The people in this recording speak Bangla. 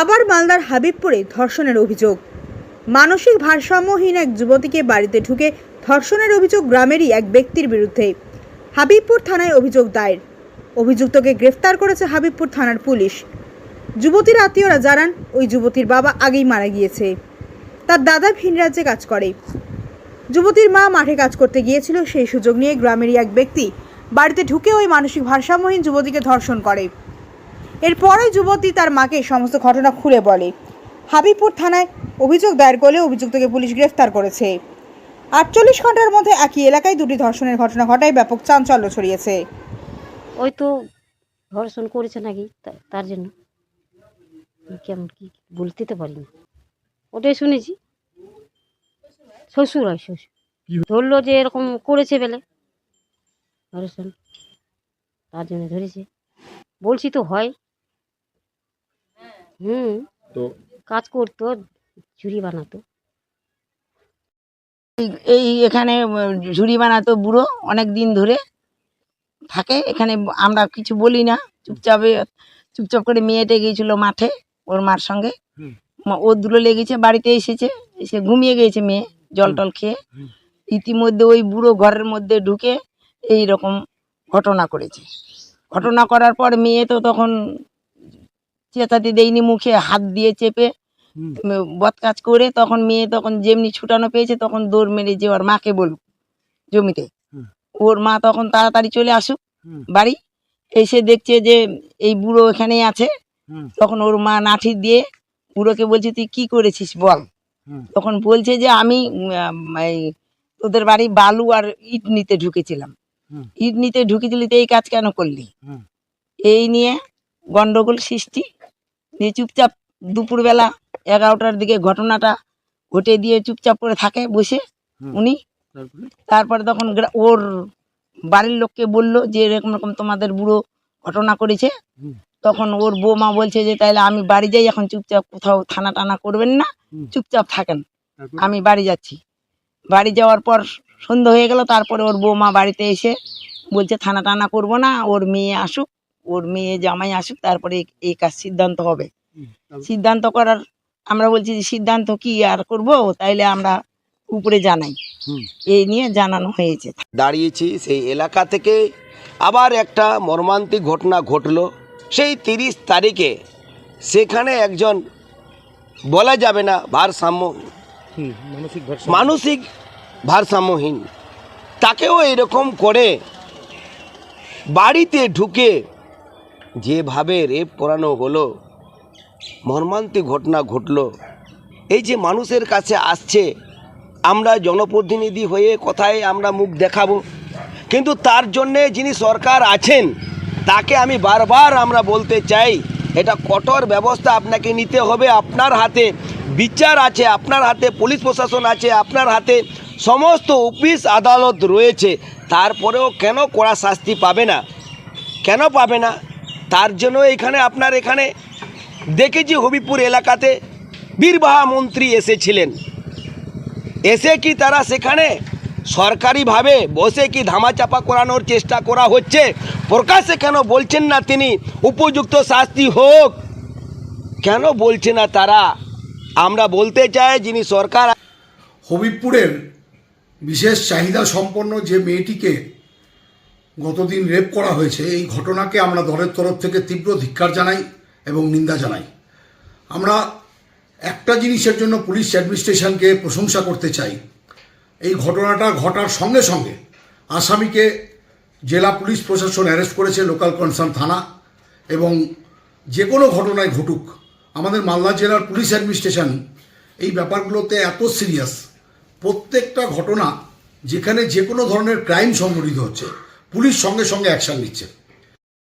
আবার মালদার হাবিবপুরে ধর্ষণের অভিযোগ। মানসিক ভারসাম্যহীন এক যুবতীকে বাড়িতে ঢুকে ধর্ষণের অভিযোগ গ্রামেরই এক ব্যক্তির বিরুদ্ধে। হাবিবপুর থানায় অভিযোগ দায়ের। অভিযুক্তকে গ্রেফতার করেছে হাবিবপুর থানার পুলিশ। যুবতীর আত্মীয়রা জানান, ওই যুবতীর বাবা আগেই মারা গিয়েছে। তার দাদা ভিন রাজ্যে কাজ করে। যুবতীর মা মাঠে কাজ করতে গিয়েছিল, সেই সুযোগ নিয়ে গ্রামেরই এক ব্যক্তি বাড়িতে ঢুকে ওই মানসিক ভারসাম্যহীন যুবতীকে ধর্ষণ করে। এরপরে যুবতী তার মাকে সমস্ত ঘটনা খুলে বলে। হাবিবপুর থানায় অভিযোগ দায়ের করলে অভিযুক্তকে পুলিশ গ্রেফতার করেছে। আটচল্লিশ ঘণ্টার মধ্যে একই এলাকায় দুটি ধর্ষণের ঘটনা ঘটায় ব্যাপক চাঞ্চল্য ছড়িয়েছে। ওই তো ধর্ষণ করেছে নাকি তা- তার জন্য। কেমন কি বলতে তো পারি না ওটাই শুনেছি। শ্বশুর হয় শ্বশুর। ধরলো যে এরকম করেছে বেলে। ধর্ষণ। তার জন্য ধরেছে। বলছি তো হয়। হুম। তো কাজ করতো ঝুড়ি বানাতো। এই- এই এখানে ঝুড়ি বানাতো বুড়ো অনেক দিন ধরে। থাকে এখানে আমরা কিছু বলি না। চুপচাপে চুপচাপ করে মেয়েটা গিয়েছিল মাঠে ওর মার সঙ্গে। হুম। ও দুটো লেগেছে বাড়িতে এসেছে এসে ঘুমিয়ে গিয়েছে মেয়ে জল টল খেয়ে। ইতিমধ্যে ওই বুড়ো ঘরের মধ্যে ঢুকে এই রকম ঘটনা করেছে। ঘটনা করার পর মেয়ে তো তখন চেঁচাতে দেয়নি মুখে হাত দিয়ে চেপে। হুম। বদ কাজ করে তখন মেয়ে তখন যেমনি ছুটানো পেয়েছে তখন দৌড় মেরে যে ওর মাকে বলুক জমিতে। ওর মা তখন তাড়াতাড়ি চলে আসুক বাড়ি। এসে দেখছে যে এই বুড়ো এখানেই আছে। তখন ওর মা নাঠি দিয়ে বুড়োকে বলছে তুই কি করেছিস বল? তখন বলছে যে আমি তোদের বাড়ি বালু আর ইট নিতে ঢুকেছিলাম। ইট নিতে ঢুকেছিলি তো এই কাজ কেন করলি? এই নিয়ে গন্ডগোল সৃষ্টি। দিয়ে চুপচাপ দুপুরবেলা এগারোটার দিকে ঘটনাটা ঘটে দিয়ে চুপচাপ করে থাকে বসে উনি। তারপরে? তখন ওর বাড়ির লোককে বলল যে এরকম রকম তোমাদের বুড়ো ঘটনা করেছে। তখন ওর বৌমা বলছে যে তাইলে আমি বাড়ি যাই এখন চুপচাপ কোথাও থানা টানা করবেন না চুপচাপ থাকেন। আমি বাড়ি যাচ্ছি। বাড়ি যাওয়ার পর সন্ধ্যা হয়ে গেল তারপরে ওর বৌমা বাড়িতে এসে বলছে থানা টানা করব না ওর মেয়ে আসুক ওর মেয়ে জামাই আসুক তারপরে এই- কাজ সিদ্ধান্ত হবে। সিদ্ধান্ত করার আমরা বলছি যে সিদ্ধান্ত কি আর করব তাইলে আমরা উপরে জানাই। এই নিয়ে জানানো হয়েছে। দাঁড়িয়েছি সেই এলাকা থেকে আবার একটা মর্মান্তিক ঘটনা ঘটলো। সেই তিরিশ তারিখে সেখানে একজন বলা যাবে না ভারসাম্য মানসিক ভারসাম্য। মানসিক ভারসাম্যহীন। তাকেও এরকম করে বাড়িতে ঢুকে যেভাবে রেপ করানো হলো, মর্মান্তিক ঘটনা ঘটলো। এই যে মানুষের কাছে আসছে, আমরা জনপ্রতিনিধি হয়ে কোথায় আমরা মুখ দেখাবো। কিন্তু তার জন্যে যিনি সরকার আছেন, তাকে আমি বারবার আমরা বলতে চাই, এটা কঠোর ব্যবস্থা আপনাকে নিতে হবে আপনার হাতে। বিচার আছে, আপনার হাতে, পুলিশ প্রশাসন আছে, আপনার হাতে, সমস্ত অফিস আদালত রয়েছে। তারপরেও কেন কড়া শাস্তি পাবে না? কেন পাবে না? তার জন্য এখানে আপনার এখানে দেখেছি হবিপুর এলাকাতে বীরবাহা মন্ত্রী এসেছিলেন। এসে কি তারা সেখানে সরকারিভাবে বসে কি ধামাচাপা করানোর চেষ্টা করা হচ্ছে? প্রকাশে কেন বলছেন না তিনি? উপযুক্ত শাস্তি হোক। কেন বলছে না তারা? আমরা বলতে চাই যিনি সরকার হবিবপুরের বিশেষ চাহিদা সম্পন্ন যে মেয়েটিকে গতদিন রেপ করা হয়েছে। এই ঘটনাকে আমরা দলের তরফ থেকে তীব্র ধিক্কার জানাই এবং নিন্দা জানাই। আমরা একটা জিনিসের জন্য পুলিশ অ্যাডমিনিস্ট্রেশনকে প্রশংসা করতে চাই। এই ঘটনাটা ঘটার সঙ্গে সঙ্গে আসামিকে জেলা পুলিশ প্রশাসন অ্যারেস্ট করেছে লোকাল কনসার্ন থানা এবং যে কোনো ঘটনায় ঘটুক, আমাদের মালদা জেলার পুলিশ অ্যাডমিনিস্ট্রেশন এই ব্যাপারগুলোতে এত সিরিয়াস। প্রত্যেকটা ঘটনা যেখানে যে কোনো ধরনের ক্রাইম সংঘটিত হচ্ছে পুলিশ সঙ্গে সঙ্গে অ্যাকশন নিচ্ছে।